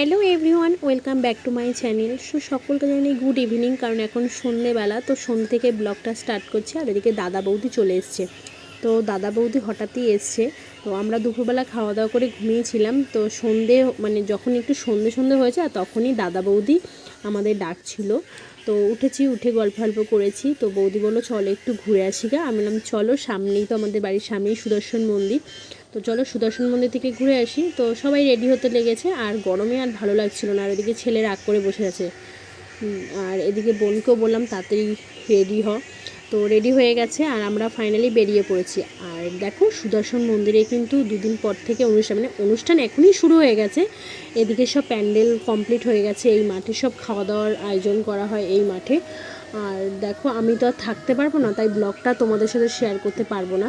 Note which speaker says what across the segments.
Speaker 1: Hello everyone, welcome back to my channel. So সকলকে জানি good evening, কারণ এখন সন্ধেবেলা, তো সন্ধ্যে থেকে ব্লগটা স্টার্ট করছি, আর এদিকে দাদা বৌদি চলে এসছে। তো দাদা বৌদি হঠাৎই এসছে, তো আমরা দুপুরবেলা খাওয়া দাওয়া করে ঘুমিয়েছিলাম, তো সন্ধে মানে যখন একটু সন্ধে সন্ধে হয়েছে, আর তখনই দাদা বৌদি আমাদের ডাকছিল। তো উঠেছি, উঠে গল্প গল্প করেছি, তো বৌদি বলল, চলো একটু ঘুরে আসি গা। আমি বললাম, চলো, সামনেই তো আমাদের বাড়ির সামনেই সুদর্শন মন্দির। তো চলো সুদর্শন মন্দির থেকে ঘুরে আসি। তো সবাই রেডি হতে লেগেছে, আর গরমে আর ভালো লাগছিল না, আর ওদিকে ছেলে রাগ করে বসে আছে। আর এদিকে বোনকেও বললাম, তাড়াতাড়ি রেডি হ। তো রেডি হয়ে গেছে, আর আমরা ফাইনালি বেরিয়ে পড়েছি। আর দেখো, সুদর্শন মন্দিরে কিন্তু দুদিন পর থেকে অনুষ্ঠান মানে অনুষ্ঠান এখনই শুরু হয়ে গেছে। এদিকে সব প্যান্ডেল কমপ্লিট হয়ে গেছে, এই মাঠে সব খাওয়া দাওয়ার আয়োজন করা হয় এই মাঠে। আর দেখো, আমি তো আর থাকতে পারব না, তাই ব্লগটা তোমাদের সাথে শেয়ার করতে পারব না।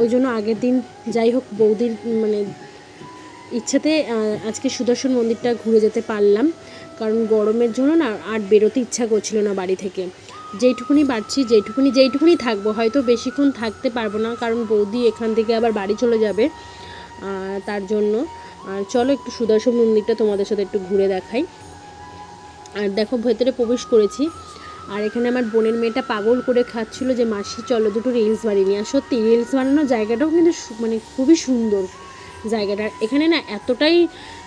Speaker 1: ওই জন্য আগের দিন যাই হোক বৌদির মানে ইচ্ছাতে আজকে সুদর্শন মন্দিরটা ঘুরে যেতে পারলাম। কারণ গরমের জন্য না আর বেরোতে ইচ্ছা করছিল না বাড়ি থেকে। যেইটুকুনি বাড়ছি যেইটুকুনি যেইটুকুনি থাকব, হয়তো বেশিক্ষণ থাকতে পারব না, কারণ বৌদি এখান থেকে আবার বাড়ি চলে যাবে তার জন্য। আর চলো একটু সুদর্শন মন্দিরটা তোমাদের সাথে একটু ঘুরে দেখাই। আর দেখো ভেতরে প্রবেশ করেছি। আর এখানে আমার বোনের মেয়েটা পাগল করে খাচ্ছিল যে, মাসি, চলো দুটো রিলস বানিয়ে নিয়ে আর সত্যি রিলস বানানোর জায়গাটাও কিন্তু মানে খুবই সুন্দর জায়গাটা। এখানে না এতটাই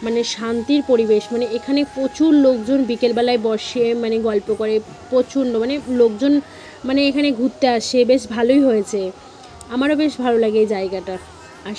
Speaker 1: মানে শান্তির পরিবেশ মানে এখানে প্রচুর লোকজন বিকেলবেলায় বসে মানে গল্প করে, প্রচণ্ড মানে লোকজন মানে এখানে ঘুরতে আসে, বেশ ভালোই হয়েছে। আমারও বেশ ভালো লাগে এই জায়গাটা। আর